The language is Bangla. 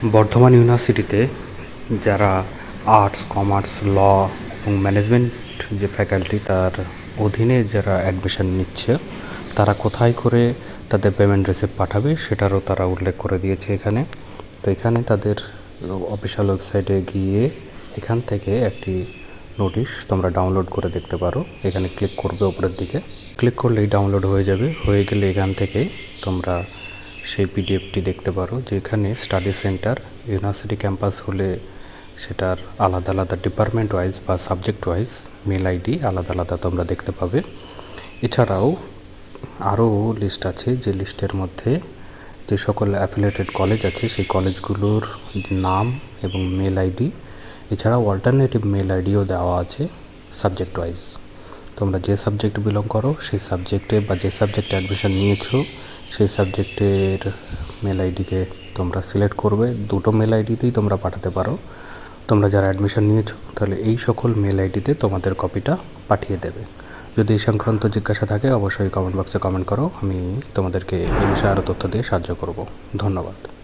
বর্ধমান ইউনিভার্সিটিতে যারা আর্টস কমার্স ল এবং ম্যানেজমেন্ট যে ফ্যাকাল্টি তার অধীনে যারা অ্যাডমিশন নিচ্ছে, তারা কোথায় করে তাদের পেমেন্ট রিসিপ্ট পাঠাবে সেটারও তারা উল্লেখ করে দিয়েছে এখানে। তো এখানে তাদের অফিসিয়াল ওয়েবসাইটে গিয়ে এখান থেকে একটি নোটিশ তোমরা ডাউনলোড করে দেখতে পারো। এখানে ক্লিক করবে ওপরের দিকে। ক্লিক করলেই ডাউনলোড হয়ে যাবে। হয়ে গেলে এখান থেকে তোমরা সেই পিডিএফটি দেখতে পারো, যেখানে স্টাডি সেন্টার ইউনিভার্সিটি ক্যাম্পাস হলে সেটার আলাদা আলাদা ডিপার্টমেন্ট ওয়াইজ বা সাবজেক্ট ওয়াইজ মেল আইডি আলাদা আলাদা তোমরা দেখতে পাবে। এছাড়াও আরও লিস্ট আছে, যে লিস্টের মধ্যে যে সকল অ্যাফিলেটেড কলেজ আছে, সেই কলেজগুলোর নাম এবং মেল আইডি এছাড়াও অল্টারনেটিভ মেল আইডিও দেওয়া আছে সাবজেক্ট ওয়াইজ তোমরা যে সাবজেক্ট বিলং করো, সেই সাবজেক্টে বা যে সাবজেক্টে অ্যাডমিশন নিয়েছো সেই সাবজেক্টের মেল আইডিকে তোমরা সিলেক্ট করবে। দুটো মেল আইডিতেই তোমরা পাঠাতে পারো। তোমরা যারা অ্যাডমিশন নিয়েছো, তাহলে এই সকল মেল আইডিতে তোমাদের কপিটা পাঠিয়ে দেবে। যদি এই সংক্রান্ত জিজ্ঞাসা থাকে, অবশ্যই কমেন্ট বক্সে কমেন্ট করো। আমি তোমাদেরকে এই বিষয়ে আরও তথ্য দিয়ে সাহায্য করব। ধন্যবাদ।